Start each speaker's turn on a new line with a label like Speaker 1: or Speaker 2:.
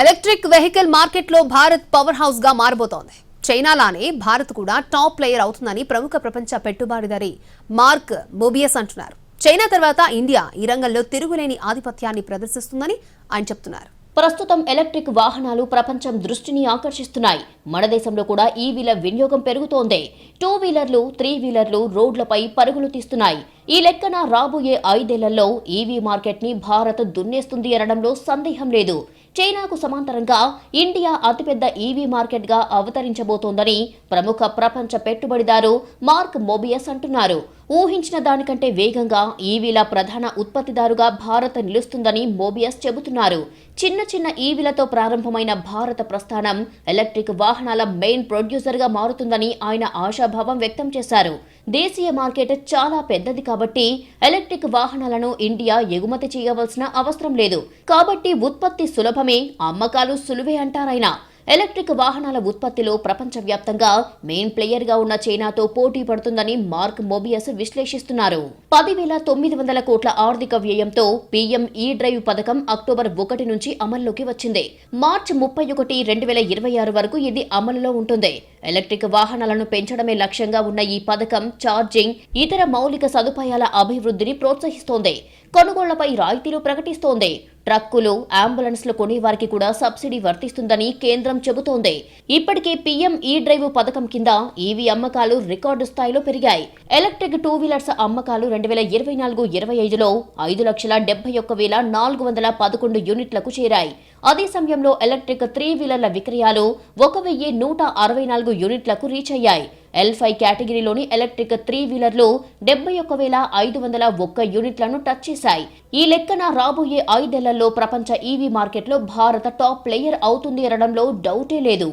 Speaker 1: Electric vehicle మార్కెట్లో Bharat power హౌస్గా మారబోతోంది. చైనాలానే భారత్ కూడా టాప్ ప్లేయర్ అవుతుందని ప్రముఖ ప్రపంచ పెట్టుబడిదారి మార్క్ మోబియస్ అంటున్నారు. చైనా తర్వాత ఇండియా ఈ రంగంలో తిరుగులేని ఆధిపత్యాన్ని ప్రదర్శిస్తుందని ఆయన చెప్తున్నారు.
Speaker 2: ప్రస్తుతం ఎలక్ట్రిక్ వాహనాలు ప్రపంచం దృష్టిని ఆకర్షిస్తున్నాయి. మన దేశంలో కూడా ఈవీల వినియోగం పెరుగుతోంది. టూ వీలర్లు త్రీ వీలర్లు రోడ్లపై పరుగులు తీస్తున్నాయి. ఈ లెక్కన రాబోయే ఐదేళ్ళలో ఈవీ మార్కెట్ని భారత్ దున్నేస్తుంది అనడంలో సందేహం లేదు. చైనాకు సమాంతరంగా ఇండియా అతిపెద్ద ఈవీ మార్కెట్గా అవతరించబోతోందని ప్రముఖ ప్రపంచ పెట్టుబడిదారు మార్క్ మోబియస్ అంటున్నారు. ఊహించిన దానికంటే వేగంగా ఈవీల ప్రధాన ఉత్పత్తిదారుగా భారత్ నిలుస్తుందని మోబియస్ చెబుతున్నారు. చిన్న చిన్న ఈవీలతో ప్రారంభమైన భారత ప్రస్థానం ఎలక్ట్రిక్ వాహనాల మెయిన్ ప్రొడ్యూసర్గా మారుతుందని ఆయన ఆశాభావం వ్యక్తం చేశారు. దేశీయ మార్కెట్ చాలా పెద్దది కాబట్టి ఎలక్ట్రిక్ వాహనాలను ఇండియా ఎగుమతి చేయవలసిన అవసరం లేదు. కాబట్టి ఉత్పత్తి సులభమే అమ్మకాలు సులువే అంటారాయన. ఎలక్ట్రిక్ వాహనాల ఉత్పత్తిలో ప్రపంచవ్యాప్తంగా మెయిన్ ప్లేయర్గా ఉన్న చైనాతో పోటీ పడుతుందని మార్క్ మోబియస్ విశ్లేషిస్తున్నారు. పదివేల తొమ్మిది వందల కోట్ల ఆర్థిక వ్యయంతో పీఎం ఈ డ్రైవ్ పథకం అక్టోబర్ ఒకటి నుంచి అమల్లోకి వచ్చింది. మార్చి ముప్పై ఒకటి రెండు వేల ఇరవై ఆరు వరకు ఇది అమలులో ఉంటుంది. ఎలక్ట్రిక్ వాహనాలను పెంచడమే లక్ష్యంగా ఉన్న ఈ పథకం ఛార్జింగ్ ఇతర మౌలిక సదుపాయాల అభివృద్ధిని ప్రోత్సహిస్తోంది. కొనుగోళ్ళపై రాయితీలు ప్రకటిస్తోంది. ట్రక్కులు అంబులెన్స్లు కొనేవారికి కూడా సబ్సిడీ వర్తిస్తుందని కేంద్రం చెబుతోంది. ఇప్పటికే పీఎం ఈ డ్రైవ్ పథకం కింద ఈవీ అమ్మకాలు రికార్డు స్థాయిలో పెరిగాయి. ఎలక్ట్రిక్ టూ వీలర్స్ అమ్మకాలు రెండు వేల ఇరవై నాలుగు ఇరవై ఐదులో ఐదు లక్షల డెబ్బై ఒక్క వేల నాలుగు వందల పదకొండు యూనిట్లకు చేరాయి. అదే సమయంలో ఎలక్ట్రిక్ త్రీ వీలర్ల విక్రయాలు ఒక వెయ్యి నూట అరవై నాలుగు యూనిట్లకు రీచ్ అయ్యాయి. ఎల్ ఫైవ్ కేటగిరీలోని ఎలక్ట్రిక్ త్రీ వీలర్లు డెబ్బై ఒక్క వేల ఐదు వందల ఒక్క యూనిట్లను టచ్ చేశాయి. ఈ లెక్కన రాబోయే ఐదేళ్ళలో ప్రపంచ ఈవీ మార్కెట్లో భారత టాప్ ప్లేయర్ అవుతుంది అనడంలో డౌటే లేదు.